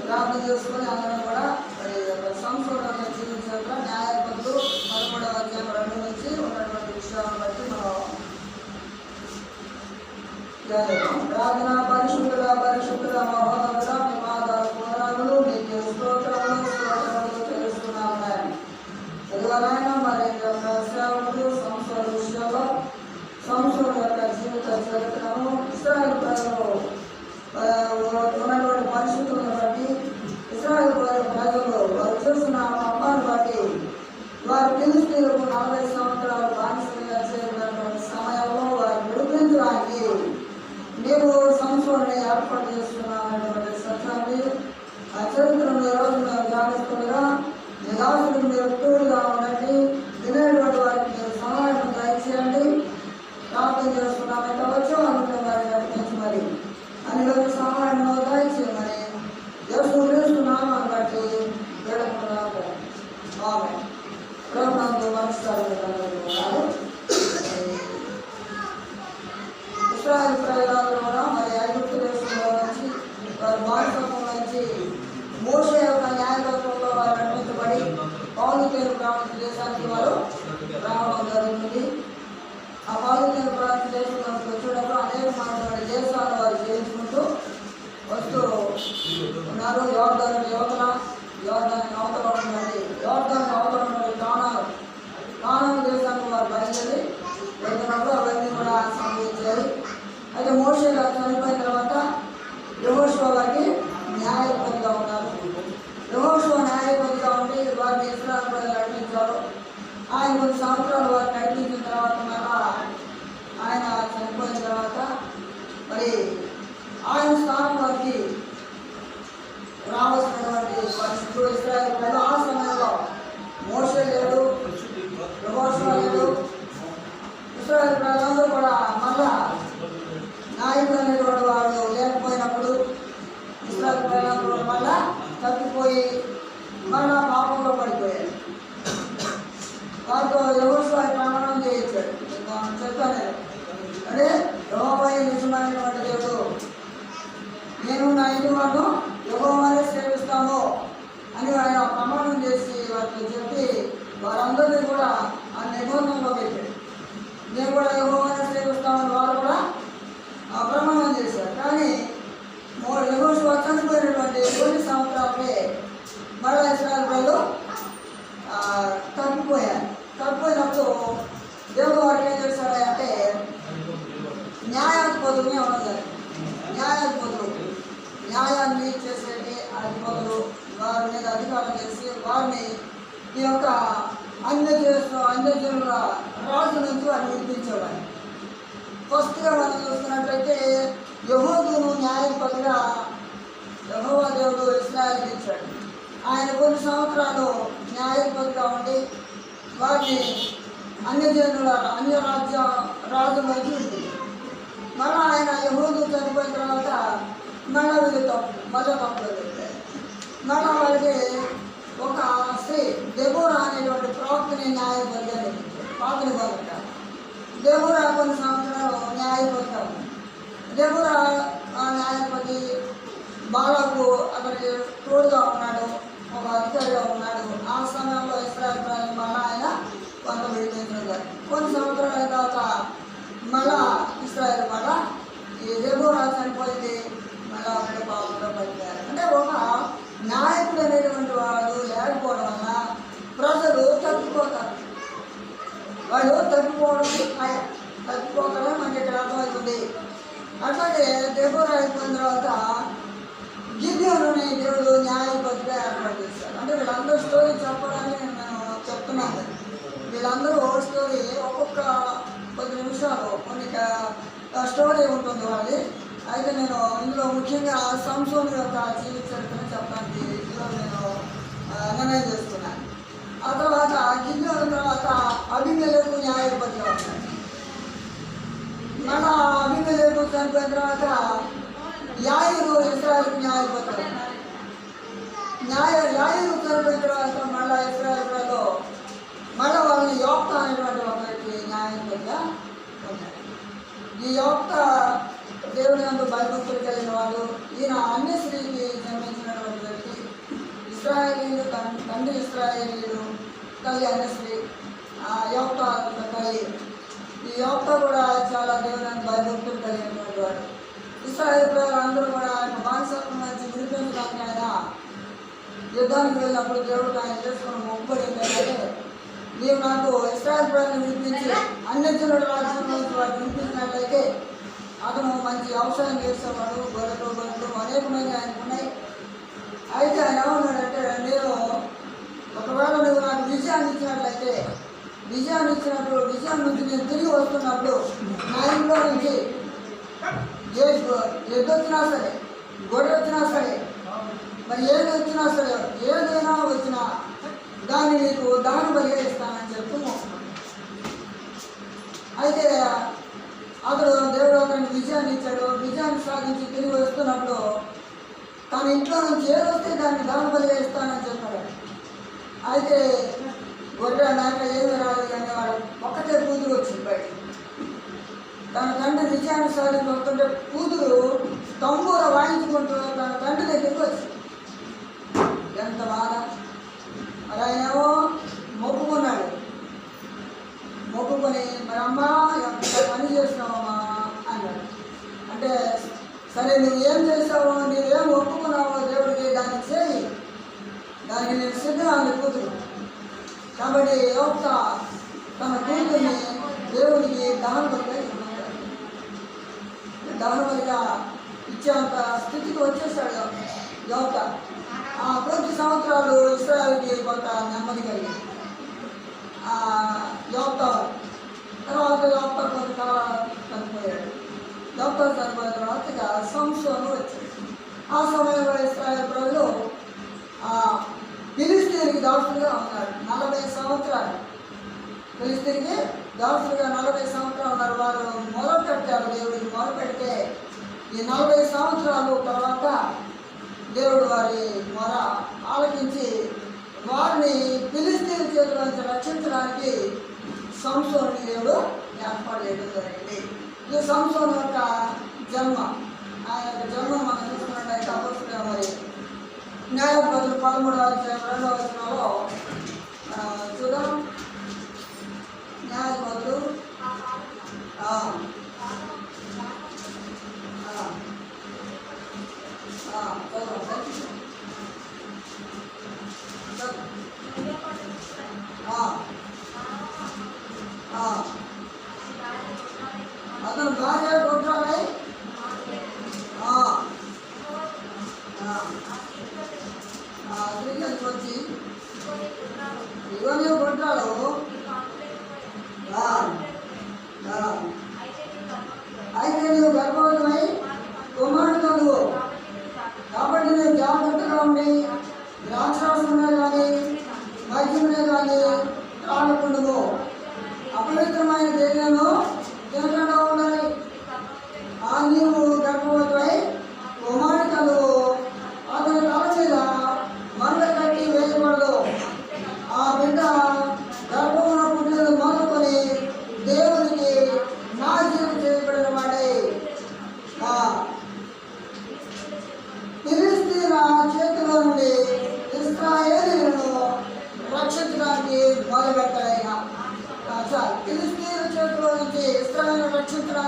ప్రార్థన చేసుకొని అందరం కూడా మరి యొక్క సంవత్సరం జీవించాక న్యాయపతులు పదమూడవ అధ్యాయం రెండు నుంచి ఉన్నటువంటి విషయాలను బట్టి మనం ప్రార్థన పరిశుద్ధుల పరిశుద్ధుల మహోదరుల మీ మాత పురాణాలు మీకు స్తోత్రములు స్తోత్రములు తెలుస్తున్నాము ఎదుగనైనా మరి యొక్క సేవకులు సంస్థల విషయంలో సంస్థల యొక్క జీవిత చరిత్రను ఇస్రాయల్ ప్రజలు వారు ఫిలిస్తీన్లకు నలభై సంవత్సరాలు బానిసలుగా చేరినటువంటి సమయంలో వారు విడిపించడానికి నీవు సంస్థని ఏర్పాటు చేస్తున్నామనేటువంటి సత్యాన్ని ఆ చరిత్రను ఈ రోజు మేము ధ్యానిస్తుండగా నిరాశలు మీరు తోడుగా ఉండండి వినేటువంటి వారికి మీరు సహాయం దయచేయండి ప్రార్థన చేస్తున్నామే కావచ్చు అనుకున్న వారిని నడిపించి మరి అని రోజు సహాయం దయచేయమని యేసు క్రీస్తున్నామని బట్టి వేడుకున్నాము ఆమె ప్రభుత్వం నమస్కారం ఇస్రాయల్ ప్రజలందరూ కూడా మరి ఐగుప్తు దేశంలో నుంచి వారి బానిసత్వం నుంచి మోసే యొక్క న్యాయకత్వంలో వారు నడిపించబడి పౌరుకేరు ప్రాంత దేశానికి వారు రావడం జరుగుతుంది. ఆ పౌరుకేరు ప్రాంత దేశంలోకి వచ్చేటప్పుడు అనేక మాట్లాడే దేశాలను వారు చేయించుకుంటూ వస్తూ ఉన్నారు. యోర్ధన్ యువతన యోర్ధన్ అవతల ఉన్నది యోర్ధన్ అవతల ఉన్నది కానాలు కానాలు దేశానికి వారు బయలుదేరి వెళ్తున్నప్పుడు అవన్నీ కూడా సంభవించాయి. అయితే మోషే గారు చనిపోయిన తర్వాత యహోషువ గారికి న్యాయపతిగా ఉన్నారు యహోషువ న్యాయపతిగా ఉండి వారిని ఇస్రాయల్ ప్రజలు నడిపించారు ఆయన కొన్ని సంవత్సరాలు వారిని నడిపించిన తర్వాత మళ్ళా ఆయన చనిపోయిన తర్వాత మరి ఆయన స్థానంలోకి రావాల్సినటువంటి పరిస్థితులు ఇస్రాయల్ ప్రజలు ఆ సమయంలో మోసే లేడు యహోషువ లేడు ఇస్రాయల్ ప్రజలందరూ కూడా మళ్ళా నాయకుడు అనేటువంటి వాడు లేకపోయినప్పుడు ఇస్రాయల్ ప్రజలందరూ మళ్ళా తప్పిపోయి మళ్ళా పాపంలో పడిపోయారు వారితో ఎవరు ప్రమాణం చేయించాడు నేను చెప్తాను నేను. అంటే యహోవై నిజమైనటువంటి దేవుడు నేను నా ఇంటి వాళ్ళు యహోవానే సేవిస్తాము అని ఆయన ప్రమాణం చేసి వారికి చెప్పి వారందరినీ కూడా ఆ నిబంధనలో పెట్టాడు నేను కూడా యహోవానే సేవిస్తామని వారు కూడా ఆ ప్రమాణం చేశారు కానీ యహోషు చనిపోయినటువంటి కొన్ని సంవత్సరాలకే మళ్ళా ఇస్రాయల్ ప్రజలు ఆ, తప్పిపోయారు తప్పిపోయినప్పుడు దేవుడు వారికి ఏం చేశాడు అంటే న్యాయాధిపతుల్ని ఇవ్వడం జరిగింది న్యాయాధిపతులు న్యాయాన్ని చేసేటి అధిపతులు వారి మీద అధికారం చేసి వారిని ఈ యొక్క అన్య దేశ అన్య జనుల రాజు నుంచి వారిని ఫస్ట్గా మనం చూస్తున్నట్లయితే యహోదును న్యాయపతిగా యహోవా దేవుడు ఇస్రాయల్ ఇచ్చాడు. ఆయన కొన్ని సంవత్సరాలు న్యాయపతిగా ఉండి వారిని అన్య జనుల అన్య రాజ్య రాజు నుంచి విడిపించాడు మళ్ళా ఆయన యహూదు చనిపోయిన తర్వాత మళ్ళా వీళ్ళు తప్పు మళ్ళా తప్పులు పెట్టారు మళ్ళా వాళ్ళకి ఒక స్త్రీ దెబోరా అనేటువంటి ప్రవక్తని న్యాయపతిగా పాపని పాత నిబంధన కూడా కొన్ని సంవత్సరాలు న్యాయపతిగా ఉంది కూడా ఆ న్యాయపతి బాలకు అతనికి తోడుగా ఉన్నాడు ఒక అధికారిగా ఉన్నాడు. ఆ సమయంలో ఇస్రాయల్ ప్రజలు మళ్ళా ఆయన కొంత విడిపించారు కొన్ని సంవత్సరాల తర్వాత మళ్ళా ఇస్రాయల్ మళ్ళా ఈ దెబోరా చనిపోయింది. మళ్ళా అక్కడ పాపంలో పడిపోయారు. అంటే ఒక నాయకుడు అనేటువంటి వాడు లేకపోవడం వల్ల ప్రజలు తగ్గిపోతారు వాడు తప్పిపోవడం ఖాయం. తప్పిపోతారని మనకి ఇక్కడ అర్థమవుతుంది. అట్లాగే దెబోరా అయిపోయిన తర్వాత గిద్యోని దేవుడు న్యాయపతిగా ఏర్పాటు చేశారు అంటే వీళ్ళందరూ స్టోరీ చెప్పడానికి నేను చెప్తున్నాను. వీళ్ళందరూ స్టోరీ ఒక్కొక్క కొద్ది నిమిషాలు కొన్ని స్టోరీ ఉంటుంది వాళ్ళది. అయితే నేను ఇందులో ముఖ్యంగా సంసోన్ యొక్క జీవిత చరిత్రను చెప్పడానికి ఇందులో నేను నిర్ణయం చేస్తున్నాను. ఆ తర్వాత గిన్నెల తర్వాత అభిమేలకు న్యాయపత్రం ఉంటాడు మళ్ళా అభిమేలకు చనిపోయిన తర్వాత యాయురు ఇస్రాయలకు న్యాయపత్రం న్యాయ యాయురు చనిపోయిన తర్వాత మళ్ళా ఇస్రాయల్ మళ్ళా వాళ్ళని యోక్త అనేటువంటి ఒకరికి వ్యక్తి న్యాయంగా ఈ యోక్త దేవుని అందు భయభక్తులు కలిగిన వాడు ఈయన అన్ని స్త్రీకి జన్మించినటువంటి వ్యక్తి ఇస్రాయేలీలు తండ్రి ఇస్రాయేలీలు తల్లి అన్ని స్త్రీ. ఆ యొక్క తల్లి. ఈ యొక్క కూడా చాలా దేవుని భయభక్తులు కలిగినటువంటి వాడు. ఇస్రాయల్ ప్రజలు అందరూ కూడా ఆయన బానిసత్వం నుంచి విడిపించడానికి ఆయన యుద్ధానికి వెళ్ళినప్పుడు దేవుడు ఆయన చేసుకున్న మొక్కుబడి ఏంటంటే నీవు నాకు ఇస్రాయల్ ప్రజలను విడిపించి అన్ని జనుల రాజ్యంలో వాడు వారు వినిపించినట్లయితే అతను మంచి వ్యవసాయం చేసేవాడు గొర్రెలు గొర్రెలు అనేకమైన ఆయనకు ఉన్నాయి. అయితే ఆయన ఏమన్నాడంటే నేను ఒకవేళ నువ్వు నాకు విజయాన్ని ఇచ్చినట్లయితే విజయాన్ని ఇచ్చినప్పుడు విజయం నుంచి నేను తిరిగి వస్తున్నప్పుడు నా ఇంట్లో నుంచి ఏ ఎద్దు వచ్చినా సరే గొడవ వచ్చినా సరే మరి ఏది వచ్చినా సరే ఏదైనా వచ్చినా దాన్ని నీకు దాని పరిహరిస్తానని ఇస్తానని అయితే అతడు దేవుడు అతనికి విజయాన్ని ఇచ్చాడు. విజయాన్ని సాధించి తిరిగి వస్తున్నప్పుడు తన ఇంట్లో నుంచి ఏదొస్తే దాన్ని దాని బలిగా ఇస్తానని చెప్పాడు. అయితే గొర్రె దాంట్లో ఏమి రాదు కానీ వాడు ఒక్కటే కూతురు వచ్చింది బయటికి. తన తండ్రి నిజాన్ని సాధించి వస్తుంటే కూతురు తంబూర వాయించుకుంటూ తన తండ్రి దగ్గరికి వచ్చింది. ఎంత బాధ. మరి ఆయనేమో మొక్కుకున్నాడు. మొక్కుకొని మరి అమ్మా ఎంత పని చేసినావమ్మా అన్నాడు. అంటే సరే నువ్వు ఏం చేసావో నువ్వేం ఒప్పుకున్నావో దేవుడికి దాన్ని చేయి. దానికి నేను సిద్ధంగా కూతురు కాబట్టి యోక్త తన కూతుర్ని దేవుడికి దహన బలిగా ఇవ్వమన్నాడు. దహన బలిగా ఇచ్చేంత స్థితికి వచ్చేసాడు యోక్త ఆ కొద్ది సంవత్సరాలు ఇస్రాయల్కి కొంత నెమ్మది కలిగింది. ఆ యోగ తర్వాత యోక్త కొంతకాలం చనిపోయాడు. యోక్త చనిపోయిన తర్వాత ఇక సంశోను వచ్చింది ఆ సమయంలో ఇస్రాయల్ ప్రజలు ఆ ఫిలిస్తీన్కి దాసులుగా సంవత్సరాలు పిలిచి సంవత్సరాలు దాసులుగా నలభై సంవత్సరాలు ఉన్నారు. వారు మొదలు పెట్టారు దేవుడికి మొదలు పెడితే ఈ నలభై సంవత్సరాలు తర్వాత దేవుడు వారి మొర ఆలకించి వారిని పిలిస్తీన్ చేతుల నుంచి రక్షించడానికి సంసోని దేవుడు ఏర్పాటు చేయడం జరిగింది. ఈ సంసోన్ యొక్క జన్మ. ఆయన యొక్క జన్మ మనం చూసుకున్నట్టయితే అపస్తుగా మరి న్యాయపతులు పదమూడవ అధ్యాయం రెండవ వచనంలో ఆ, చూద్దాం న్యాయపతులు ఆ, ఆ, ఆ, చదవండి. చదవండి. ఆ, ఆ. అతను భార్య కొట్టాలి ఆ, ఆ. ఆ, తిరిగి వచ్చి ఇగో నీవు కొట్టాడు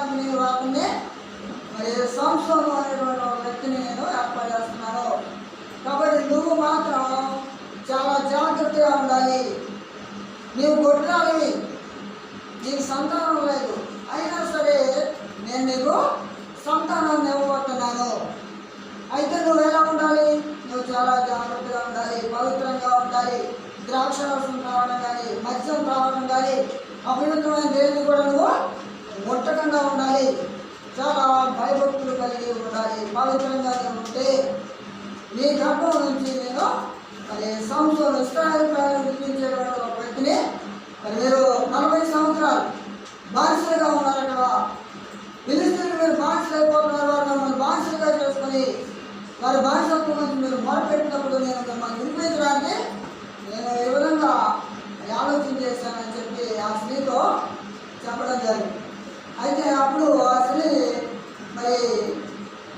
రక్షించడానికి నేను రాకుండా మరి సంస్థలు అనేటువంటి ఒక వ్యక్తిని నేను ఏర్పాటు చేస్తున్నాను కాబట్టి నువ్వు మాత్రం చాలా జాగ్రత్తగా ఉండాలి. నీవు కొట్టాలి. నీకు సంతానం లేదు. అయినా సరే నేను నీకు సంతానాన్ని ఇవ్వబోతున్నాను. అయితే నువ్వు ఎలా ఉండాలి? నువ్వు చాలా జాగ్రత్తగా ఉండాలి. పవిత్రంగా ఉండాలి. ద్రాక్ష రసం తాగడం కానీ మద్యం తాగడం కానీ అభివృద్ధమైన దేన్ని కూడా నువ్వు ముట్టకంగా ఉండాలి. చాలా భయభక్తులు కలిగి ఉండాలి. పవిత్రంగా ఉంటే నీ గర్భం నుంచి నేను మరి సంవత్సరం ఇష్టాభిప్రాయాలు ప్రజలు ఒక వ్యక్తిని మరి మీరు నలభై సంవత్సరాలు బానిసలుగా ఉన్నారు అక్కడ ఫిలిస్తీన్లు మీరు బానిసలు అయిపోతున్నారు వారు మిమ్మల్ని బానిసలుగా చేసుకొని వారి బానిసత్వం నుంచి మీరు మొరపెట్టినప్పుడు నేను మిమ్మల్ని వినిపించడానికి నేను ఈ విధంగా ఆలోచన చేశానని చెప్పి ఆ స్త్రీతో చెప్పడం జరిగింది. అయితే అప్పుడు ఆ మరి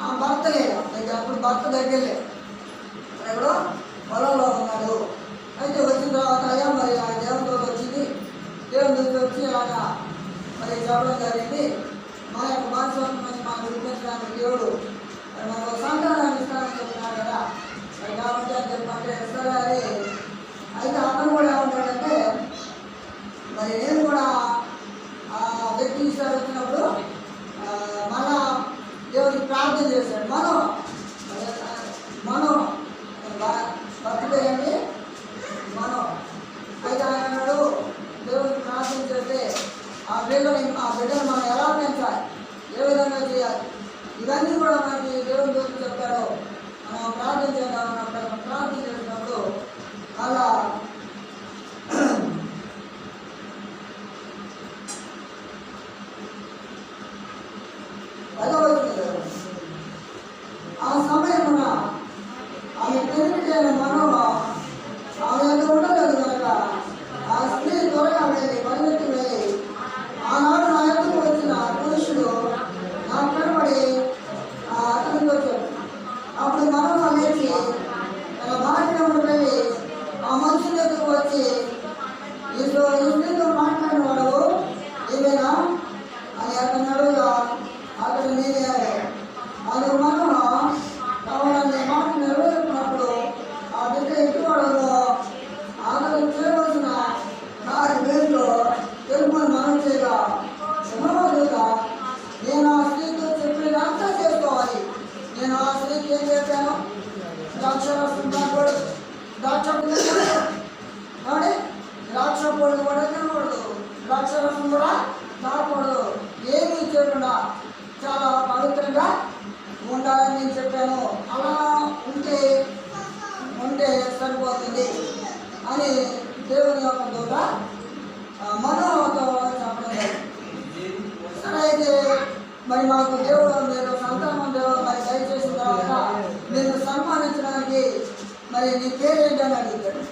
ఆ భర్త లేదు అయితే అప్పుడు భర్త దగ్గర లేదు ఎక్కడో పొలంలో కూడా చాలా పవిత్రంగా ఉండాలని నేను చెప్పాను. అలా ఉంటే ఉంటే సరిపోతుంది అని దేవుని యొక్క దూత ఆ, మనోతో చెప్పడం సరే అయితే మరి మాకు దేవుడు మీరు సంతానం దేవుడు మరి దయచేసిన తర్వాత మీరు సన్మానించడానికి మరి నీ పేరు ఏంటని అడుగుతాడు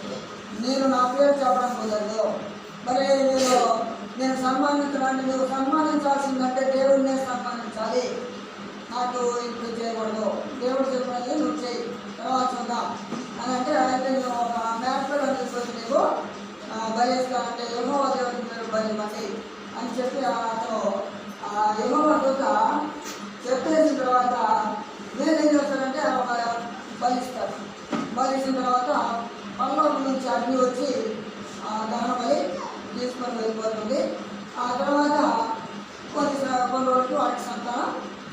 నేను నా పేరు చెప్పడం కుదరదు. మరి నేను నేను సన్మానించడానికి నువ్వు సన్మానించాల్సిందంటే దేవుడినే సన్మానించాలి. నాకు ఇప్పుడు చేయకూడదు? దేవుడు చెప్పినది నువ్వు చేయి. తర్వాత చూద్దాం. అని అంటే అయితే నేను ఒక మ్యాప్లో తీసుకొచ్చి నీకు ఆ, బలిస్తా అంటే ఏమో దేవుడికి మీరు బలివ్వండి అని చెప్పి అతను ఆ ఏమో దూత చెప్పేసిన తర్వాత నేను ఏం చేస్తానంటే ఒక బలిస్తాను బలిసిన తర్వాత పల్లోకి నుంచి అగ్ని వచ్చి ఆ దహన బలి తీసుకొని వెళ్ళిపోతుంది ఆ తర్వాత కొన్ని స- కొన్ని రోజులు వాటికి సంతానం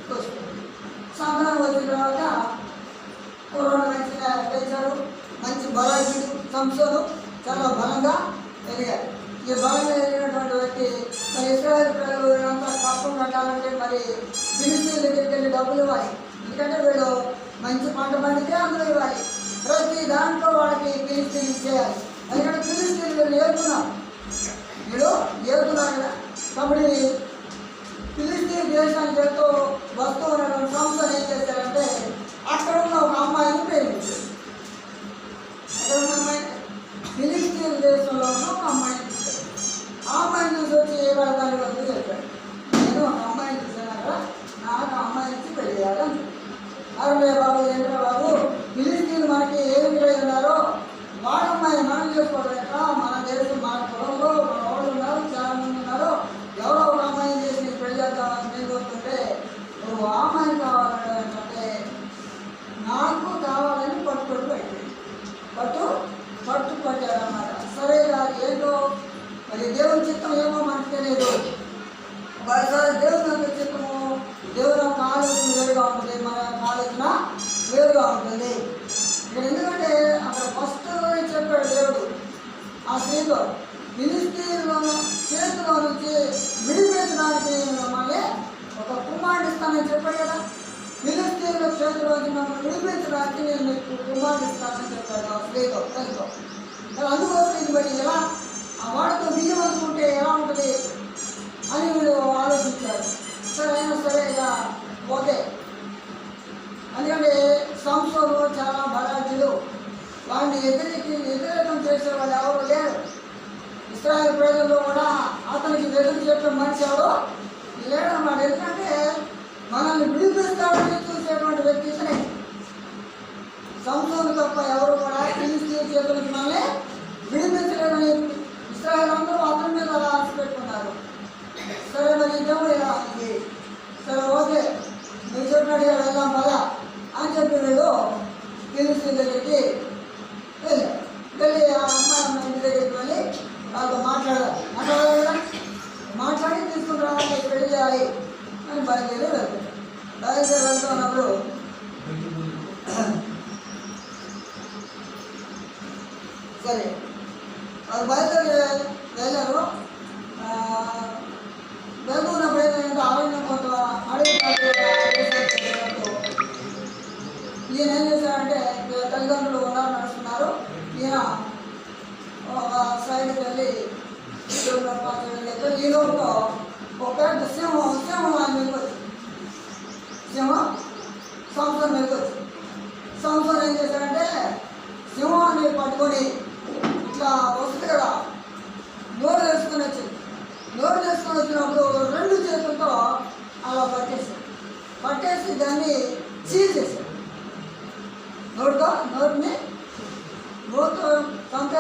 వస్తుంది సంతానం వచ్చిన తర్వాత కుర్రోడు మంచిగా పెంచాడు మంచి బలాఢ్యుడు సంస్థలు చాలా బలంగా ఎదిగారు ఈ బలంగా ఎదిగినటువంటి వ్యక్తి మరి ఇస్రాయల్ ప్రజలు వీళ్ళంతా కప్పం వారి మినిస్ట్రీ దగ్గరికి వెళ్ళి డబ్బులు ఇవ్వాలి. ఎందుకంటే వీళ్ళు మంచి పంట పండితే అందులో ఇవ్వాలి. ప్రతి దాంట్లో వాళ్ళకి ఫిలిస్తీన్ ఇచ్చేయాలి. ఎందుకంటే ఫిలిస్తీన్ వీళ్ళు ఏరుతున్నారు వీళ్ళు ఏరుతున్నారు కదా. కాబట్టి ఫిలిస్తీన్ దేశానికి ఎంతో వస్తూ ఉన్నటువంటి సంస్థలు ఏం చేశారంటే అక్కడ ఉన్న ఒక అమ్మాయిని ప్రేమించారు అక్కడ ఉన్న అమ్మాయి ఫిలిస్తీన్ దేశంలో ఉన్న ఒక అమ్మాయిని ఆ అమ్మాయిని చూసి వచ్చి ఏ పడతాను వద్దు చెప్పాడు నేను ఒక అమ్మాయిని చూసానట నాకు అమ్మాయి ఇచ్చి పెళ్ళి చేయాలని అరే బాబు ఏంటో బాబు? ఫిలిస్తీన్ మనకి ఏమి ఉన్నారో వాళ్ళ అమ్మాయి మనం చేసుకోలేక మన దేశం మన పొలంలో మన వాళ్ళు ఉన్నారు చాలా మంది ఉన్నారు. ఎవరో ఒక అమ్మాయిని చేసి నీకు పెళ్ళి చేద్దామని మీకు వస్తుంటే నువ్వు ఆ అమ్మాయి కావాలంటే నాకు కావాలని పట్టుకొని పెట్టింది పట్టు పట్టు పట్టాడు అన్నమాట సరే కాదు ఏంటో? మరి దేవుని చిత్తం ఏమో మనకు తెలియదు ఒకసారి దేవుని దేవుని యొక్క ఆలోచన వేరుగా ఉంటుంది మన యొక్క ఆలోచన వేరుగా ఉంటుంది. ఇక్కడ ఎందుకంటే అక్కడ ఫస్ట్ చెప్పాడు దేవుడు ఆ స్త్రీతో ఫిలిస్తీన్లో చేతిలో నుంచి విడిపించడానికి మమ్మల్ని ఒక కుమారుడు చెప్పాడు కదా. ఫిలిస్తీన్ల చేతిలో మమ్మల్ని విడిపించడానికి నేను మీకు కుమారుడు చెప్పాడు ఆ స్త్రీతో తనతో. మరి అందుకోసం ఇది మరి ఎలా ఆ వాడితో బియ్యం అనుకుంటే ఎలా ఉంటుంది అని వీళ్ళు ఆలోచించారు నష్టమైనా సరే ఇక ఓకే. ఎందుకంటే సంస్థలు చాలా బలాజీలు వాడిని ఎదురికి వ్యతిరేకం చేసే వాళ్ళు ఎవరు లేరు. ఇస్రాయల్ ప్రజల్లో కూడా అతనికి ఎదురు చెప్పిన మనిషి ఎవరు లేడన్నమాట ఎందుకంటే మనల్ని విడిపిస్తాడని చూసేటువంటి వ్యక్తిని సంస్థలు తప్ప ఎవరు కూడా ఇన్స్టిట్యూట్ చేతులకి మనల్ని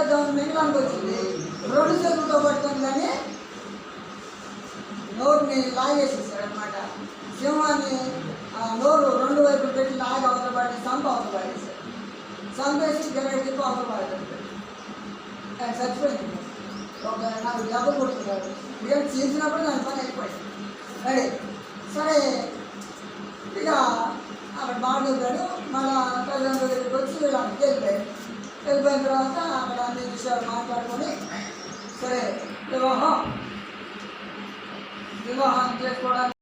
గవర్నమెంట్ మనకు వచ్చింది. రెండు చేతులతో పట్టుకుందని నోరుని లాగేసేసాడు అనమాట సింహాన్ని నోరు రెండు వైపులు పెట్టి లాగ అవతల పడి సంప అవతల పడేసాడు సంపేసి గరటి తిప్ప అవతల పడాడు ఆయన చచ్చిపోయింది. ఒక నాకు దెబ్బ కొడుతున్నాడు నేను చేసినప్పుడు దాని పని అయిపోయింది. సరే సరే. ఇక అక్కడ బాగుంటాడు మన తల్లిదండ్రుల దగ్గరికి వచ్చి ఇలా తెలిపాడు తెలిపిన తర్వాత అక్కడ అన్ని విషయాలు మాట్లాడుకొని సరే వివాహం వివాహం చేసుకోవడానికి